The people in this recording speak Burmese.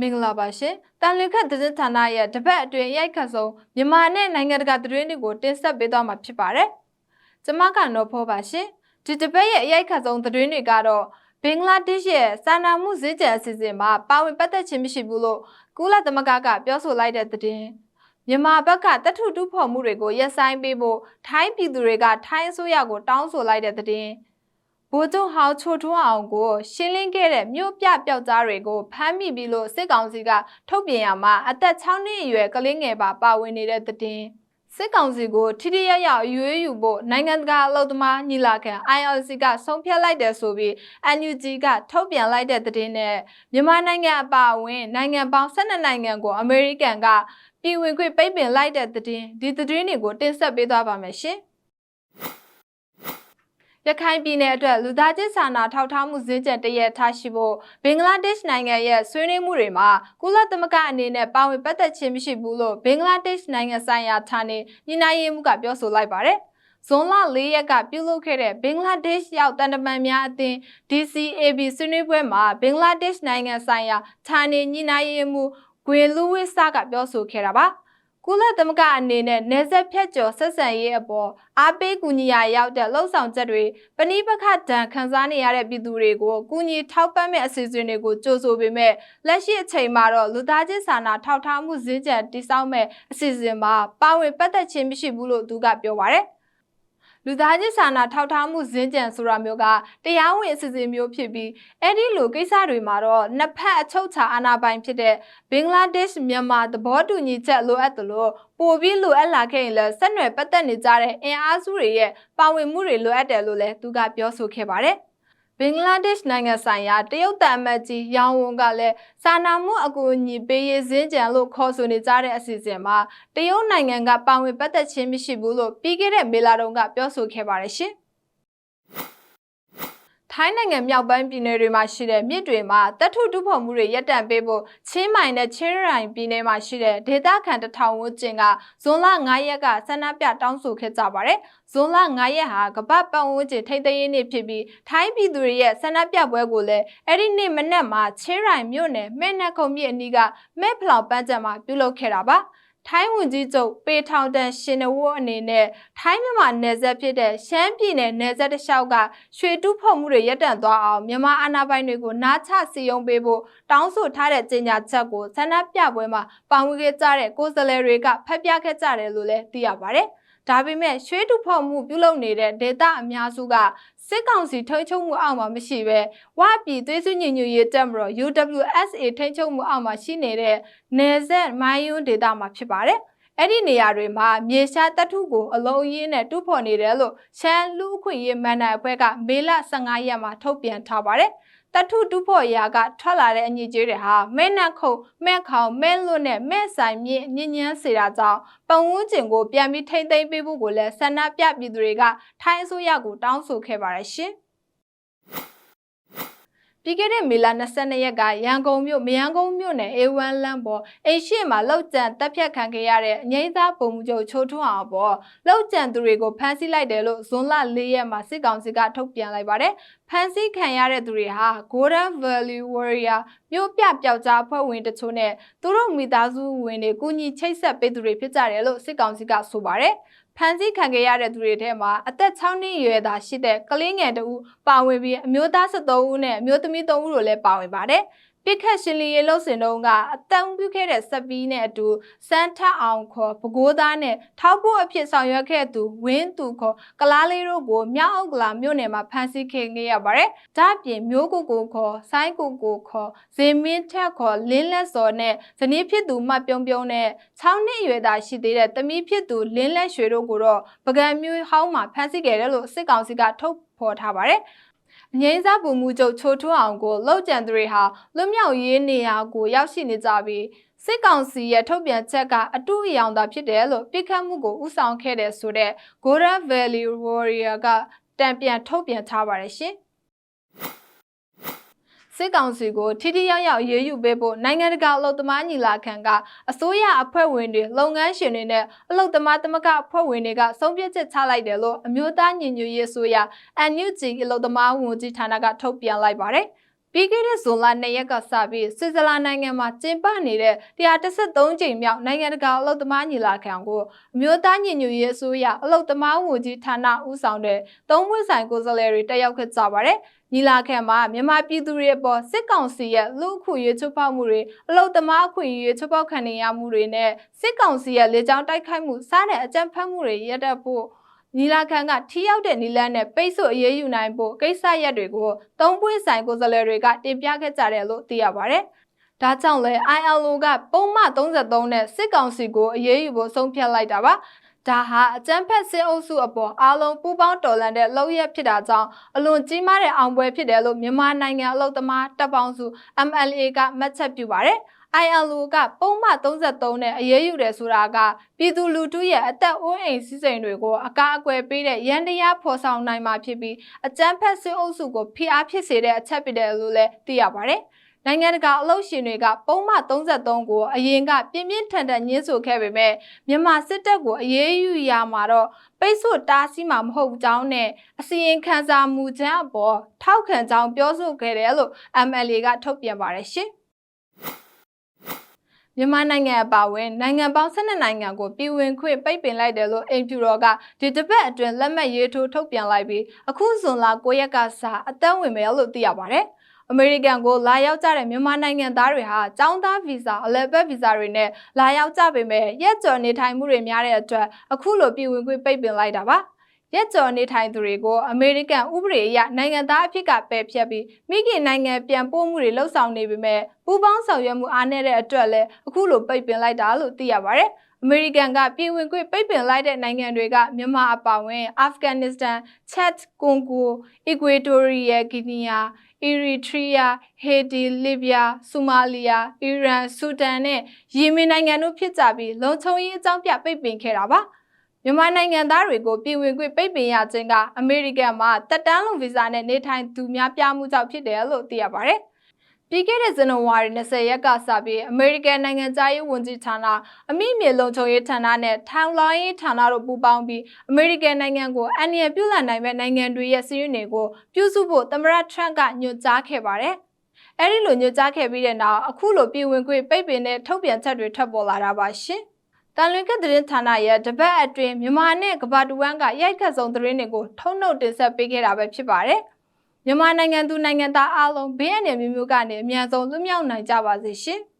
မင်္ဂလာပါရှင်။တန်လွင်ခတ်သတင်းဌာနရဲ့တပတ်အတွင်းရိုက်ခတ်ဆုံးမြန်မာနဲ့နိုင်ငံတကာသတင်းတွေကိုတင်ဆက်ပေးသွားမှာဖြစ်ပါတယ်။ကျွန်မကတော့ဖောပါရှင်။ဒီတပတ်ရဲ့ရိုက်ခတ်ဆုံးသတင်းတွေကတော့ဘင်္ဂလားဒေ့ရှ်ရဲ့စာနာမှုစည်းကြံအစီအစဉ်မှာပါဝင်ပတ်သက်ခြင်းမရှိဘူးလို့ကုလသမဂ္ဂကပြောဆိုလိုက်တဲ့သတင်း။မြန်မာဘက်ကတထုတူဖော်မှုတွေကိုရပ်ဆိုင်းပေးဖို့ထိုင်းပြည်သူတွေကထိုင်းအစိုးရကိုတောင်းဆိုလိုက်တဲ့သတင်း။ ဗိုလ်ချုပ်ဟောင်းချိုထွန်းအောင်ကိုရှင်းလင်းခဲ့တဲ့မြို့ပြပျောက်ကြားတွေကိုဖမ်းမိပြီးလို့စစ်ကောင်စီကထုတ်ပြန်ရမှာအသက်6နှစ်အရွယ်ကလေးငယ်ပါပါဝင်နေတဲ့သတင်းစစ်ကောင်စီကိုထိထိရရရွေးယူဖို့နိုင်ငံတကာအလုပ်သမားညီလာခံ ILC ကဆုံးဖြတ်လိုက်တယ်ဆိုပြီး NUG ကထုတ်ပြန်လိုက်တဲ့သတင်းနဲ့မြန်မာနိုင်ငံအပါအဝင်နိုင်ငံပေါင်း12နိုင်ငံကိုအမေရိကန်ကပြည်ဝင်ခွင့်ပိတ်ပင်လိုက်တဲ့သတင်းဒီသတင်းတွေကိုတင်ဆက်ပေးသွားပါမယ်ရှင် ရခိုင်ပြည်နယ်အတွက်လူသားချင်းစာနာထောက်ထားမှုစည်းကြံတရက်ထားရှိဖို့ဘင်္ဂလားဒေ့ရှ်နိုင်ငံရဲ့ဆွေးနွေးမှုတွေမှာကုလသမဂ္ဂအနေနဲ့ပါဝင်ပတ်သက်ခြင်းမရှိဘူးလို့ဘင်္ဂလားဒေ့ရှ်နိုင်ငံဆိုင်ရာဌာနေညှိနှိုင်းရေးမှူးကပြောဆိုလိုက်ပါတယ်။ဇွန်လ၄ရက်ကပြုလုပ်ခဲ့တဲ့ဘင်္ဂလားဒေ့ရှ်ရောက်တန်တမန်များအသင်း DCAB ဆွေးနွေးပွဲမှာဘင်္ဂလားဒေ့ရှ်နိုင်ငံဆိုင်ရာဌာနေညှိနှိုင်းရေးမှူးဂွေလူဝစ်စာကပြောဆိုခဲ့တာပါ။ ကုလသမဂ္ဂအနေနဲ့နေဆက်ဖြတ်ကျော်ဆက်ဆံရေးအပေါ်အားပေးကူညီရာရောက်တဲ့လှုပ်ဆောင်ချက်တွေပဏိပခဒဏ်ခံစားနေရတဲ့ပြည်သူတွေကိုကူညီထောက်ပံ့မဲ့အစီအစဉ်တွေကိုကြိုးဆိုပေမဲ့လက်ရှိအချိန်မှာတော့လူသားချင်းစာနာထောက်ထားမှုစည်းကြံတိစောက်မဲ့အစီအစဉ်မှာပါဝင်ပတ်သက်ခြင်းမရှိဘူးလို့သူကပြောပါရယ် လူသားချင်းစာနာထောက်ထားမှုဇင်းကြံဆိုတာမျိုးကတရားဝင်အစီအစဉ်မျိုးဖြစ်ပြီးအဲ့ဒီလိုကိစ္စတွေမှာတော့နှစ်ဖက်အချုပ်ချာအာဏာပိုင်ဖြစ်တဲ့ဘင်္ဂလားဒေ့ရှ်မြန်မာသဘောတူညီချက်လိုအပ်သလိုပိုပြီးလိုအပ်လာခဲ့ရင်လည်းဆက်နွယ်ပတ်သက်နေကြတဲ့အင်အားစုတွေရဲ့ပါဝင်မှုတွေလိုအပ်တယ်လို့လည်းသူကပြောဆိုခဲ့ပါတယ် ဘင်္ဂလားဒေ့ရှ်နိုင်ငံဆိုင်ရာတရုတ်တန်အမတ်ကြီးရောင်ဝွန်ကလည်းစာနာမှုအကူအညီပေးရေးစင်းကြံလို့ခေါ်ဆိုနေကြတဲ့အစီအစဉ်မှာတရုတ်နိုင်ငံကပါဝင်ပတ်သက်ခြင်းမရှိဘူးလို့ပြီးခဲ့တဲ့မေလာတုန်းကပြောဆိုခဲ့ပါတယ်ရှင်။ ထိုင်းနိုင်ငံမြောက်ပိုင်းပြည်နယ်တွေမှာရှိတဲ့မြစ်တွေမှာတပ်ထုတူဖော်မှုတွေရပ်တန့်ပေးဖို့ချင်းမိုင်နဲ့ချင်းရိုင်ပြည်နယ်မှာရှိတဲ့ဒေသခံတထောင်ဝန်းကျင်ကဇွန်လ9ရက်ကဆန္ဒပြတောင်းဆိုခဲ့ကြပါတယ်။ဇွန်လ9ရက်ဟာကမ္ဘာပတ်ဝန်းကျင်ထိန်းသိမ်းရေးနေ့ဖြစ်ပြီးထိုင်းပြည်သူတွေရဲ့ဆန္ဒပြပွဲကိုလည်းအဲ့ဒီနေ့မနက်မှာချင်းရိုင်မြို့နယ်မဲနက်ခုံမြစ်အနီးကမဲဖလောင်ပန်းချံမှာပြုလုပ်ခဲ့တာပါ။ ထိုင်းဝန်ကြီးချုပ်ပေထောင်တန်ရှင်နဝတ်အနေနဲ့ထိုင်းမြန်မာနယ်စပ်ဖြစ်တဲ့ရှမ်းပြည်နယ်နယ်စပ်တစ်လျှောက်ကရွှေတူးဖော်မှုတွေရပ်တန့်သွားအောင်မြန်မာအာဏာပိုင်တွေကိုနားချစီယုံပေးဖို့တောင်းဆိုထားတဲ့ကြေညာချက်ကိုဆန္ဒပြပွဲမှာပါဝင်ခဲ့ကြတဲ့ကိုယ်စားလှယ်တွေကဖတ်ပြခဲ့ကြတယ်လို့လည်းသိရပါတယ်။ ဒါပေမဲ့ရွှေတူဖော်မှုပြုလုပ်နေတဲ့ဒေတာအများစုကစစ်ကောင်စီထိန်းချုပ်မှုအောက်မှာမရှိဘဲဝပြည်သွေးစွညင်ညူရေးတက်မတော် UWSA ထိန်းချုပ်မှုအောက်မှာရှိနေတဲ့နယ်စပ်မိုင်းယွန်းဒေတာမှာဖြစ်ပါတယ်။အဲ့ဒီနေရာတွေမှာမြေရှားတပ်ထုကိုအလုံးအင်းနဲ့တူးဖော်နေတယ်လို့ရှမ်းလူ့အခွင့်အရေးမန်နိုင်အဖွဲ့ကမေလ15ရက်မှာထုတ်ပြန်ထားပါတယ်။ တထုတူဖို့ရာကထွက်လာတဲ့အညစ်အကြေးတွေဟာမဲနက်ခုံမဲခေါင်မဲလွတ်နဲ့မဲဆိုင်မြင့်ညဉ့်ညမ်းစေတာကြောင့်ပတ်ဝန်းကျင်ကိုပြန်ပြီးထိမ့်သိမ်းပေးဖို့ကိုလည်းဆန္ဒပြပြည်သူတွေကထိုင်းအစိုးရကိုတောင်းဆိုခဲ့ပါတယ်ရှင်။ ပြီးခဲ့တဲ့မေလ22ရက်ကရန်ကုန်မြို့မယန်းကုန်းမြို့နယ်အေဝမ်လမ်းပေါ်အိရှိမှာလောက်ကျန်တပ်ဖြတ်ခံခဲ့ရတဲ့အငိမ့်သားပုံမှုချုပ်ချိုးထွန်းအောင်ပေါ်လောက်ကျန်သူတွေကိုဖမ်းဆီးလိုက်တယ်လို့ဇွန်လ၄ရက်မှာစစ်ကောင်စီကထုတ်ပြန်လိုက်ပါတယ်ဖမ်းဆီးခံရတဲ့သူတွေဟာ Golden Valley Warrior မြို့ပြပျောက်ကြားဖွဲ့ဝင်တချို့နဲ့သူတို့မိသားစုဝင်တွေကုညီချိတ်ဆက်ပေးသူတွေဖြစ်ကြတယ်လို့စစ်ကောင်စီကဆိုပါတယ် ဖမ်းဆီးခံခဲ့ရတဲ့သူတွေထဲမှာအသက်6နှစ်အရွယ်သာရှိတဲ့ကလေးငယ်တဦးပါဝင်ပြီးအမျိုးသား73ဦးနဲ့အမျိုးသမီး3ဦးတို့လည်းပါဝင်ပါတယ်။ ပြစ်ခတ်ရှင်လီရေလို့စင်တုံးကအတန်းပြုခဲ့တဲ့စပီးနဲ့အတူစမ်းထအောင်ခေါ်ပကိုးသားနဲ့ထောက်ဖို့အဖြစ်ဆောင်ရွက်ခဲ့သူဝင်းသူခေါ်ကလားလေးတို့ကိုမြောက်အုပ်ကလာမြို့နယ်မှာဖမ်းဆီးခဲ့ရပါတယ်။ဒါ့အပြင်မျိုးကိုကိုခေါ်ဆိုင်းကိုကိုခေါ်ဇေမင်းထက်ခေါ်လင်းလက်စော်နဲ့ဇနီးဖြစ်သူမပြုံပြုံနဲ့6နှစ်အရွယ်သားရှိသေးတဲ့တမီးဖြစ်သူလင်းလက်ရွှေတို့ကိုတော့ပကံမျိုးဟောင်းမှာဖမ်းဆီးခဲ့တယ်လို့စစ်ကောင်စီကထုတ်ဖော်ထားပါတယ်။ အငိမ့်စားပုံမှုချုပ်ချိုထွန်းအောင်ကိုလောက်ကျန်သူတွေဟာလွတ်မြောက်ရေးနေရာကိုရောက်ရှိနေကြပြီးစစ်ကောင်စီရဲ့ထုတ်ပြန်ချက်ကအတူအယောင်သာဖြစ်တယ်လို့ပြစ်ခတ်မှုကိုဥဆောင်ခဲ့တဲ့ဆိုတဲ့ Golden Valley Warrior ကတံပြန်ထုတ်ပြန်ထားပါတယ်ရှင်။ စစ်ကောင်စီကိုထိထိရောက်ရောက်ရေးယူပေးဖို့နိုင်ငံတကာအလုပ်သမားညီလာခံကအစိုးရအဖွဲ့ဝင်တွေလုပ်ငန်းရှင်တွေနဲ့အလုပ်သမားသမဂ္ဂအဖွဲ့ဝင်တွေကဆုံးဖြတ်ချက်ချလိုက်တယ်လို့အမျိုးသားညီညွတ်ရေးအစိုးရ NUG အလုပ်သမားဝန်ကြီးဌာနကထုတ်ပြန်လိုက်ပါတယ် ပြီးခဲ့တဲ့ဇွန်လ2ရက်ကစပြီးဆွစ်ဇာလန်နိုင်ငံမှာကျင်းပနေတဲ့133ကြိမ်မြောက်နိုင်ငံတကာအလုပ်သမားညီလာခံကိုအမျိုးသားညီညွတ်ရေးအစိုးရအလုပ်သမားဝန်ကြီးဌာနဦးဆောင်တဲ့သုံးပွင့်ဆိုင်ကိုယ်စားလှယ်တွေတက်ရောက်ခဲ့ကြပါတယ်။ညီလာခံမှာမြန်မာပြည်သူတွေအပေါ်စစ်ကောင်စီရဲ့လူအခွင့်အရေးချိုးဖောက်မှုတွေအလုပ်သမားအခွင့်အရေးချိုးဖောက်ခံနေရမှုတွေနဲ့စစ်ကောင်စီရဲ့လေကြောင်းတိုက်ခိုက်မှုစားတဲ့အကြမ်းဖက်မှုတွေရပ်တန့်ဖို့ ညီလာခံကထိရောက်တဲ့နီလန်းနဲ့ပိတ်ဆို့အရေးယူနိုင်ဖို့ကိစ္စရပ်တွေကိုသုံးပွင့်ဆိုင်ကိုယ်စားလှယ်တွေကတင်ပြခဲ့ကြတယ်လို့သိရပါဗျ။ဒါကြောင့်လဲ ILO ကပုံမှန်33နဲ့စစ်ကောင်စီကိုအရေးယူဖို့ဆုံးဖြတ်လိုက်တာပါ။ဒါဟာအကြမ်းဖက်စစ်အုပ်စုအပေါ်အားလုံးပူးပေါင်းတော်လှန်တဲ့လှုပ်ရက်ဖြစ်တာကြောင့်အလွန်ကြီးမားတဲ့အောင်ပွဲဖြစ်တယ်လို့မြန်မာနိုင်ငံအလုပ်သမားတပ်ပေါင်းစု MLA ကမှတ်ချက်ပြုပါတယ်။ ILO ကပုံမှန်33နဲ့အရေးယူတယ်ဆိုတာကပြည်သူလူထုရဲ့အသက်အိုးအိမ်စည်းစိမ်တွေကိုအကာအကွယ်ပေးတဲ့ရန်တရားဖော်ဆောင်နိုင်မှာဖြစ်ပြီးအကြမ်းဖက်စစ်အုပ်စုကိုဖိအားဖြစ်စေတဲ့အချက်ဖြစ်တယ်လို့လည်းသိရပါတယ်။နိုင်ငံတကာအလုပ်ရှင်တွေကပုံမှန်33ကိုအရင်ကပြင်းပြင်းထန်ထန်ညှင်းဆိုခဲ့ပေမဲ့မြန်မာစစ်တပ်ကိုအရေးယူရမှာတော့ပိတ်ဆို့တားဆီးမှာမဟုတ်ကြောင်းနဲ့အစီရင်ခံစာမူချမ်းအပေါ်ထောက်ခံကြောင်းပြောဆိုခဲ့တယ်လို့ MLA ကထုတ်ပြန်ပါတယ်ရှင်။ မြန်မာနိုင်ငံအပါအဝင်နိုင်ငံပေါင်း12နိုင်ငံကိုပြည်ဝင်ခွင့်ပိတ်ပင်လိုက်တယ်လို့အိမ်ဖြူတော်ကဒီတစ်ပတ်အတွင်းလက်မှတ်ရေးထိုးထုတ်ပြန်လိုက်ပြီးအခုဇွန်လ9ရက်ကစအသက်ဝင်မယ်လို့သိရပါတယ်။အမေရိကန်ကိုလာရောက်ကြတဲ့မြန်မာနိုင်ငံသားတွေဟာចောင်းသားဗီဇာအလဲပတ်ဗီဇာတွေနဲ့လာရောက်ကြပေမဲ့ရက်ကျော်နေထိုင်မှုတွေများတဲ့အတွက်အခုလိုပြည်ဝင်ခွင့်ပိတ်ပင်လိုက်တာပါ။ ရက်ကျော်နေထိုင်သူတွေကိုအမေရိကန်ဥပဒေအရနိုင်ငံသားအဖြစ်ကပယ်ဖျက်ပြီးမိခင်နိုင်ငံပြန်ပို့မှုတွေလှုပ်ဆောင်နေပေမဲ့ပူးပေါင်းဆောင်ရွက်မှုအားနည်းတဲ့အတွက်လည်းအခုလိုပိတ်ပင်လိုက်တာလို့သိရပါဗျ။အမေရိကန်ကပြည်ဝင်ခွင့်ပိတ်ပင်လိုက်တဲ့နိုင်ငံတွေကမြန်မာအပါအဝင်အာဖဂန်နစ္စတန်၊ချက်၊ကွန်ဂို၊အီကွေတိုရီယာဂီနီယာအီရီထရီးယား၊ဟေတီ၊လစ်ဗျာ၊ဆိုမာလီယာ၊အီရန်၊ဆူဒန်နဲ့ယီမင်နိုင်ငံတို့ဖြစ်ကြပြီးလုံခြုံရေးအကြောင်းပြပိတ်ပင်ခဲ့တာပါ။ မြန်မာနိုင်ငံသားတွေကိုပြည်ဝင်ခွင့်ပိတ်ပင်ရခြင်းကအမေရိကန်မှာတက်တန်းလုံဗီဇာနဲ့နေထိုင်သူများပြားမှုကြောင့်ဖြစ်တယ်လို့သိရပါတယ်။ပြီးခဲ့တဲ့ဇန်နဝါရီ20ရက်ကစပြီးအမေရိကန်နိုင်ငံသားရေးဝန်ကြီးဌာနအမိမြေလုံခြုံရေးဌာနနဲ့ထောင်လောင်းရေးဌာနတို့ပူးပေါင်းပြီးအမေရိကန်နိုင်ငံကိုအန်ရပြုလန်နိုင်မဲ့နိုင်ငံတွေရဲ့စီးရင်တွေကိုပြုစုဖို့သမ္မတထရန့်ကညွှန်ကြားခဲ့ပါတယ်။အဲဒီလိုညွှန်ကြားခဲ့ပြီးတဲ့နောက်အခုလိုပြည်ဝင်ခွင့်ပိတ်ပင်တဲ့ထုတ်ပြန်ချက်တွေထွက်ပေါ်လာတာပါရှင်။ တန်လွင်ကသတင်းဌာနရဲ့တပတ်အတွင်းမြန်မာနဲ့ကဘာတူဝမ်ကရိုက်ခတ်ဆုံးသတင်းတွေကိုထုံနှုတ်တင်ဆက်ပေးခဲ့တာပဲဖြစ်ပါတယ်။မြန်မာနိုင်ငံသူနိုင်ငံသားအားလုံးဘေးအန္တရာယ်မျိုးမျိုးကနေအမြန်ဆုံးလွတ်မြောက်နိုင်ကြပါစေရှင်။